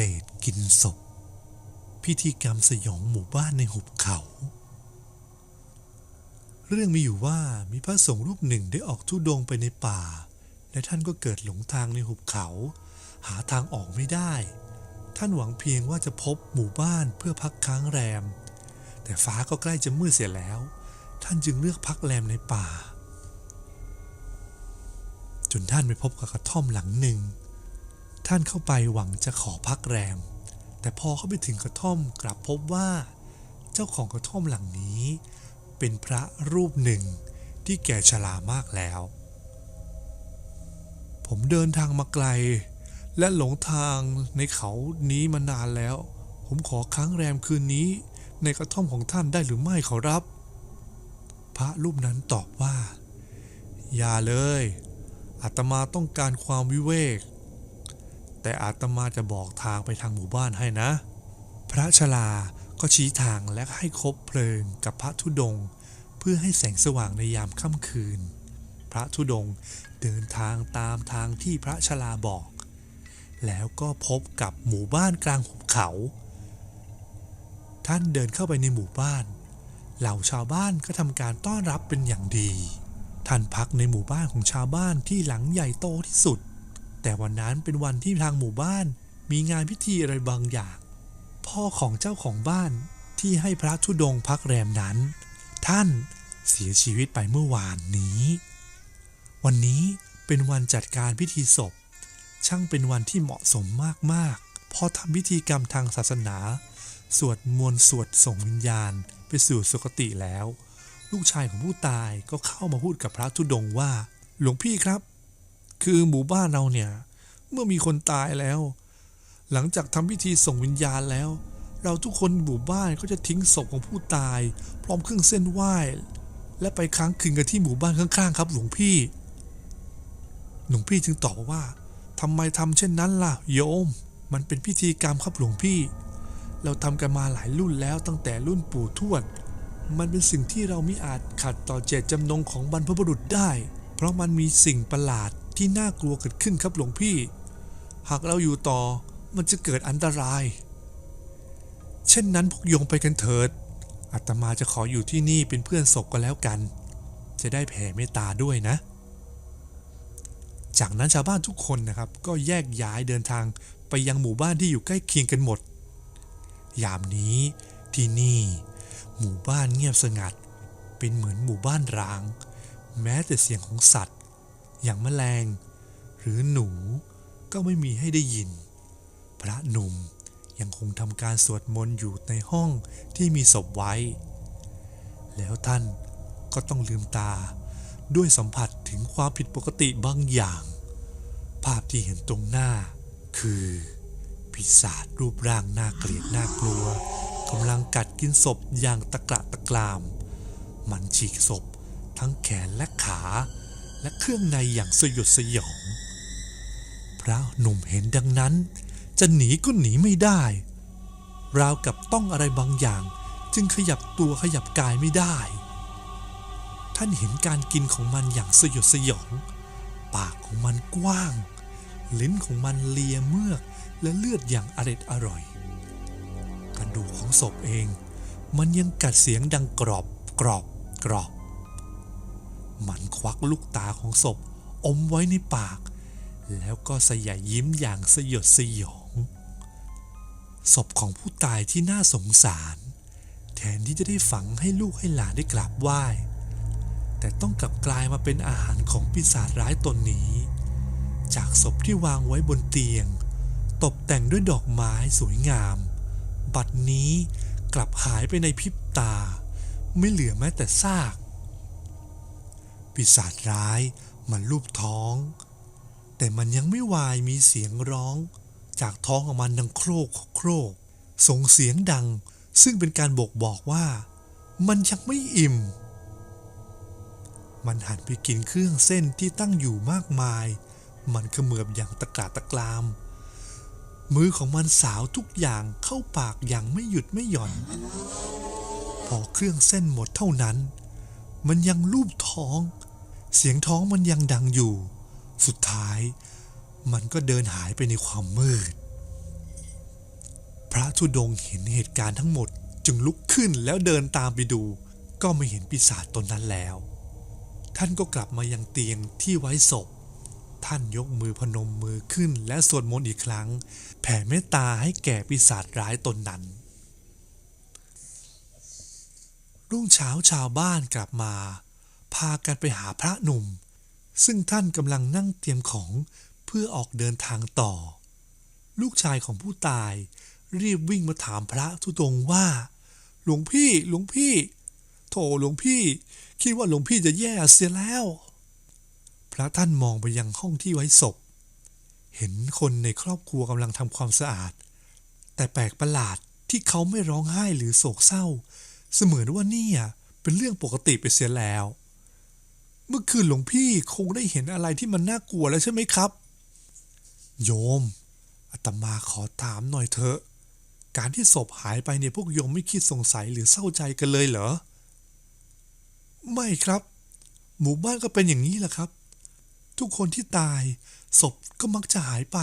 รตกินศพ พิธีกรรมสยองหมู่บ้านในหุบเขา เรื่องมีอยู่ว่ามีพระสงฆ์รูปหนึ่งได้ออกทุดงไปในป่า และท่านก็เกิดหลงทางในหุบเขา หาทางออกไม่ได้ ท่านหวังเพียงว่าจะพบหมู่บ้านเพื่อพักค้างแรม แต่ฟ้าก็ใกล้จะมืดเสียแล้ว ท่านจึงเลือกพักแรมในป่า จนท่านไปพบกับกระท่อมหลังหนึ่ง ท่านเข้าไปหวังจะขอพักแรม แต่พอเข้าไปถึงกระท่อมกลับพบว่า เจ้าของกระท่อมหลังนี้ เป็นพระรูปหนึ่งที่แก่ชรามากแล้ว ผมเดินทางมาไกล และหลงทางในเขานี้มานานแล้ว ผมขอค้างแรมคืนนี้ ในกระท่อมของท่านได้หรือไม่ขอรับ พระรูปนั้นตอบว่า อย่าเลยอาตมาต้องการความวิเวก แต่อาตมาจะบอกทางไปทางหมู่บ้านให้นะ พระชลาก็ชี้ทางและให้คบเพลิงกับพระธุดงค์เพื่อให้แสงสว่างในยามค่ำคืน พระธุดงค์เดินทางตามทางที่พระชลาบอก แล้วก็พบกับหมู่บ้านกลางหุบเขา ท่านเดินเข้าไปในหมู่บ้าน เหล่าชาวบ้านก็ทำการต้อนรับเป็นอย่างดี ท่านพักในหมู่บ้านของชาวบ้านที่หลังใหญ่โตที่สุด แต่วันนั้นเป็นวันที่ทางหมู่บ้าน มีงานพิธีอะไรบางอย่าง พ่อของเจ้าของบ้านที่ให้พระธุดงพักแรมนั้น ท่านเสียชีวิตไปเมื่อวานนี้ วันนี้เป็นวันจัดการพิธีศพ ช่างเป็นวันที่เหมาะสมมากๆเพอทำพิธีกรรมทางศาสนา สวดมนต์สวดส่งวิญญาณไปสู่สุคติแล้ว ลูกชายของผู้ตายก็เข้ามาพูดกับพระธุดงว่า หลวงพี่ครับ คือหมู่บ้านเราเนี่ย เมื่อมีคนตายแล้ว หลังจากทำพิธีส่งวิญญาณแล้ว เราทุกคนหมู่บ้านก็จะทิ้งศพของผู้ตาย พร้อมเครื่องเส้นไหว้ และไปค้างคืนกันที่หมู่บ้านข้างๆ ครับ หลวงพี่ หลวงพี่จึงตอบว่าทำไมทำเช่นนั้นล่ะ โยม มันเป็นพิธีกรรมครับหลวงพี่ เราทำกันมาหลายรุ่นแล้วตั้งแต่รุ่นปู่ทวด มันเป็นสิ่งที่เราไม่อาจขัดต่อเจตจำนงของบรรพบุรุษได้ เพราะมันมีสิ่งประหลาด ที่น่ากลัวเกิดขึ้นครับหลวงพี่ หากเราอยู่ต่อมันจะเกิดอันตราย เช่นนั้นพวกโยมไปกันเถิดอาตมาจะขออยู่ที่นี่เป็นเพื่อนศพกันแล้วกัน จะได้แผ่เมตตาด้วยนะ จากนั้นชาวบ้านทุกคนนะครับ ก็แยกย้ายเดินทางไปยังหมู่บ้านที่อยู่ใกล้เคียงกันหมด ยามนี้ที่นี่ หมู่บ้านเงียบสงัด เป็นเหมือนหมู่บ้านร้าง แม้แต่เสียงของสัตว์ อย่างแมลง หรือหนูก็ไม่มีให้ได้ยิน พระหนุ่มยังคงทำการสวดมนต์อยู่ในห้องที่มีศพไว้ แล้วท่านก็ต้องลืมตาด้วยสัมผัสถึงความผิดปกติบางอย่าง ภาพที่เห็นตรงหน้า คือปีศาจรูปร่างน่าเกลียดน่ากลัวกำลังกัดกินศพอย่างตะกระตะกราม มันฉีกศพทั้งแขนและขา และเครื่องในอย่างสยดสยอง พระหนุ่มเห็นดังนั้น จะหนีก็หนีไม่ได้ ราวกับต้องอะไรบางอย่าง จึงขยับตัวขยับกายไม่ได้ ท่านเห็นการกินของมันอย่างสยดสยอง ปากของมันกว้าง ลิ้นของมันเลียเมือกและเลือดอย่างอร็ดอร่อย กระดูกของศพเอง มันยังกัดเสียงดังกรอบกรอบกรอบ มันควักลูกตาของศพ อมไว้ในปาก แล้วก็สยายยิ้มอย่างสยดสยอง ศพของผู้ตายที่น่าสงสาร แทนที่จะได้ฝังให้ลูกให้หลานได้กราบไหว้ แต่ต้องกลับกลายมาเป็นอาหารของปีศาจร้ายตนนี้ จากศพที่วางไว้บนเตียง ตกแต่งด้วยดอกไม้สวยงาม บัดนี้กลับหายไปในพริบตา ไม่เหลือแม้แต่ซาก ปีศาจร้ายมันลูบท้อง แต่มันยังไม่วายมีเสียงร้อง จากท้องของมันดังโครกโครก ส่งเสียงดัง ซึ่งเป็นการบอกบอกว่า มันยังไม่อิ่ม มันหันไปกินเครื่องเส้นที่ตั้งอยู่มากมาย มันเขมือบอย่างตะกราตะกราม มือของมันสาวทุกอย่างเข้าปากอย่างไม่หยุดไม่หย่อน พอเครื่องเส้นหมดเท่านั้น มันยังลูบท้อง เสียงท้องมันยังดังอยู่ สุดท้าย มันก็เดินหายไปในความมืด พระธุดงเห็นเหตุการณ์ทั้งหมดจึงลุกขึ้นแล้วเดินตามไปดู ก็ไม่เห็นปีศาจตนนั้นแล้ว ท่านก็กลับมายังเตียงที่ไว้ศพ ท่านยกมือพนมมือขึ้นและสวดมนต์อีกครั้ง แผ่เมตตาให้แก่ปีศาจร้ายตนนั้น รุ่งเช้าชาวบ้านกลับมา พากันไปหาพระหนุ่ม ซึ่งท่านกำลังนั่งเตรียมของเพื่อออกเดินทางต่อ ลูกชายของผู้ตายรีบวิ่งมาถามพระทุดงว่า หลวงพี่หลวงพี่ โถหลวงพี่ คิดว่าหลวงพี่จะแย่เสียแล้ว พระท่านมองไปยังห้องที่ไว้ศพ เห็นคนในครอบครัวกำลังทำความสะอาด แต่แปลกประหลาดที่เขาไม่ร้องไห้หรือโศกเศร้า เสมือนว่านี่เป็นเรื่องปกติไปเสียแล้ว เมื่อคืนหลวงพี่คงได้เห็นอะไรที่มันน่ากลัวแล้วใช่ไหมครับ โยมอาตมาขอถามหน่อยเถอะ การที่ศพหายไปเนี่ยพวกโยมไม่คิดสงสัยหรือเศร้าใจกันเลยเหรอ ไม่ครับ หมู่บ้านก็เป็นอย่างนี้แหละครับ ทุกคนที่ตายศพก็มักจะหายไป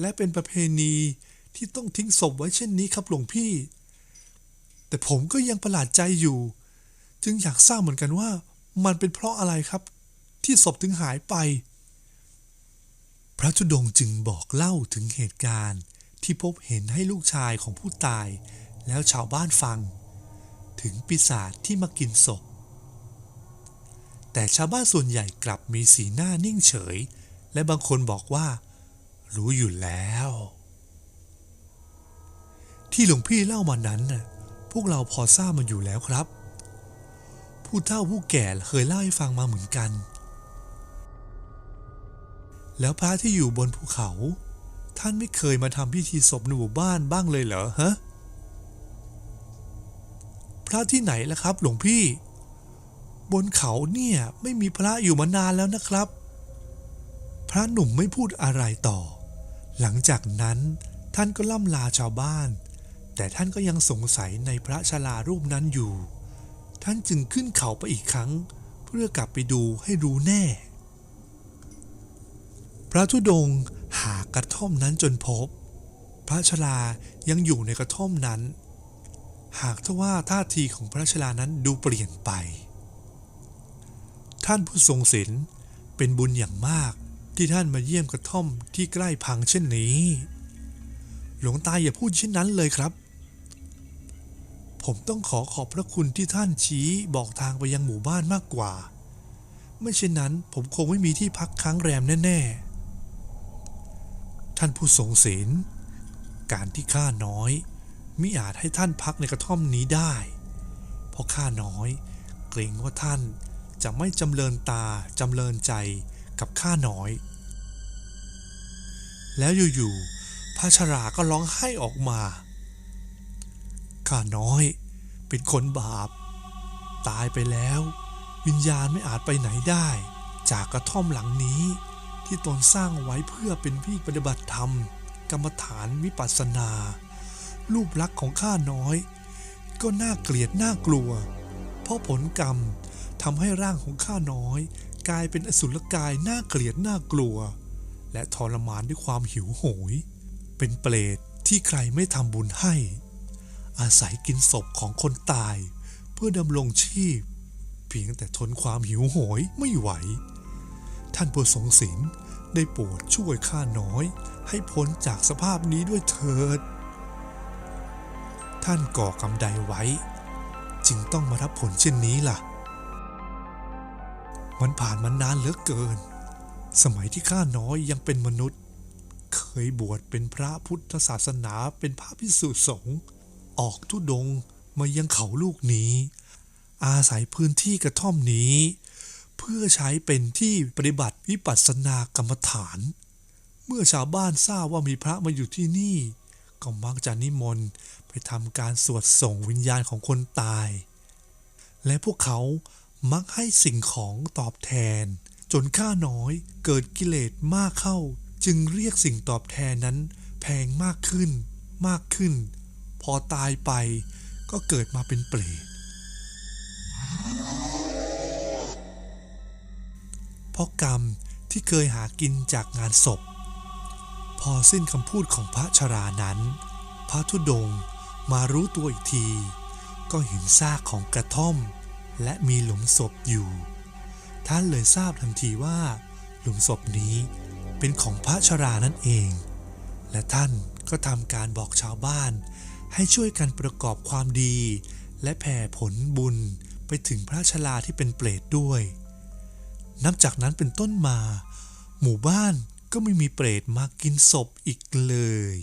และเป็นประเพณีที่ต้องทิ้งศพไว้เช่นนี้ครับหลวงพี่ แต่ผมก็ยังประหลาดใจอยู่ จึงอยากทราบเหมือนกันว่า มันเป็นเพราะอะไรครับ ที่ศพถึงหายไป พระจุดงจึงบอกเล่าถึงเหตุการณ์ที่พบเห็นให้ลูกชายของผู้ตาย แล้วชาวบ้านฟัง ถึงปีศาจที่มากินศพ แต่ชาวบ้านส่วนใหญ่กลับมีสีหน้านิ่งเฉย และบางคนบอกว่า รู้อยู่แล้ว ที่หลวงพี่เล่ามานั้นน่ะ พวกเราพอทราบมาอยู่แล้วครับ ผู้เฒ่าผู้แก่เคยเล่าให้ฟังมาเหมือนกัน แล้วพระที่อยู่บนภูเขา ท่านไม่เคยมาทำพิธีศพในหมู่บ้านบ้างเลยเหรอฮะพระที่ไหนล่ะครับ หลวงพี่ บนเขาเนี่ยไม่มีพระอยู่มานานแล้วนะครับ พระหนุ่มไม่พูดอะไรต่อ หลังจากนั้นท่านก็ล่ำลาชาวบ้าน แต่ท่านก็ยังสงสัยในพระชรารูปนั้นอยู่ ท่านจึงขึ้นเขาไปอีกครั้ง เพื่อกลับไปดูให้รู้แน่ พระธุดงหากระท่อมนั้นจนพบ พระชรายังอยู่ในกระท่อมนั้น หากทว่าท่าทีของพระชรานั้นดูเปลี่ยนไป ท่านผู้ทรงศีลเป็นบุญอย่างมากที่ท่านมาเยี่ยมกระท่อมที่ใกล้พังเช่นนี้ หลวงตาอย่าพูดเช่นนั้นเลยครับ ผมต้องขอขอบพระคุณที่ท่านชี้บอกทางไปยังหมู่บ้านมากกว่า ไม่เช่นนั้นผมคงไม่มีที่พักค้างแรมแน่ ๆ ท่านผู้ทรงศีล การที่ข้าน้อยมิอาจให้ท่านพักในกระท่อมนี้ได้ เพราะข้าน้อย เกรงว่าท่านจะไม่จำเริญตาจำเริญใจกับข้าน้อย แล้วอยู่ๆพระชราก็ร้องไห้ออกมา ข้าน้อย เป็นคนบาป ตายไปแล้ว วิญญาณไม่อาจไปไหนได้ จากกระท่อมหลังนี้ ที่ตนสร้างไว้เพื่อเป็นที่ปฏิบัติธรรม กรรมฐานวิปัสสนา รูปลักษณ์ของข้าน้อย ก็น่าเกลียดน่ากลัว เพราะผลกรรมทำให้ร่างของข้าน้อย กลายเป็นอสุรกายน่าเกลียดน่ากลัว และทรมานด้วยความหิวโหย เป็นเปรตที่ใครไม่ทำบุญให้ อาศัยกินศพของคนตาย เพื่อดำรงชีพ เพียงแต่ทนความหิวโหยไม่ไหว ท่านผู้ทรงศีลได้โปรดช่วยข้าน้อย ให้พ้นจากสภาพนี้ด้วยเถิด ท่านก่อกรรมใดไว้ จึงต้องมารับผลเช่นนี้ล่ะ มันผ่านมานานเหลือเกิน สมัยที่ข้าน้อยยังเป็นมนุษย์ เคยบวชเป็นพระพุทธศาสนาเป็นพระพิสุสงฆ์ ออกทุดงมายังเขาลูกนี้ อาศัยพื้นที่กระท่อมนี้ เพื่อใช้เป็นที่ปฏิบัติวิปัสสนากรรมฐาน เมื่อชาวบ้านทราบว่ามีพระมาอยู่ที่นี่ ก็มักจะนิมนต์ไปทำการสวดส่งวิญญาณของคนตาย และพวกเขามักให้สิ่งของตอบแทน จนข้าน้อยเกิดกิเลสมากเข้า จึงเรียกสิ่งตอบแทนนั้นแพงมากขึ้น มากขึ้น พอตายไปก็เกิดมาเป็นเปรตเพราะกรรมที่เคยหากินจากงานศพ พอสิ้นคำพูดของพระชรานั้น พระธุดงมารู้ตัวอีกที ก็เห็นซากของกระท่อม และมีหลุมศพอยู่ ท่านเลยทราบทันทีว่า หลุมศพนี้เป็นของพระชรานั่นเอง และท่านก็ทำการบอกชาวบ้าน ให้ช่วยกันประกอบความดี และแผ่ผลบุญไปถึงพระชลาที่เป็นเปรตด้วย นับจากนั้นเป็นต้นมา หมู่บ้านก็ไม่มีเปรตมากินศพอีกเลย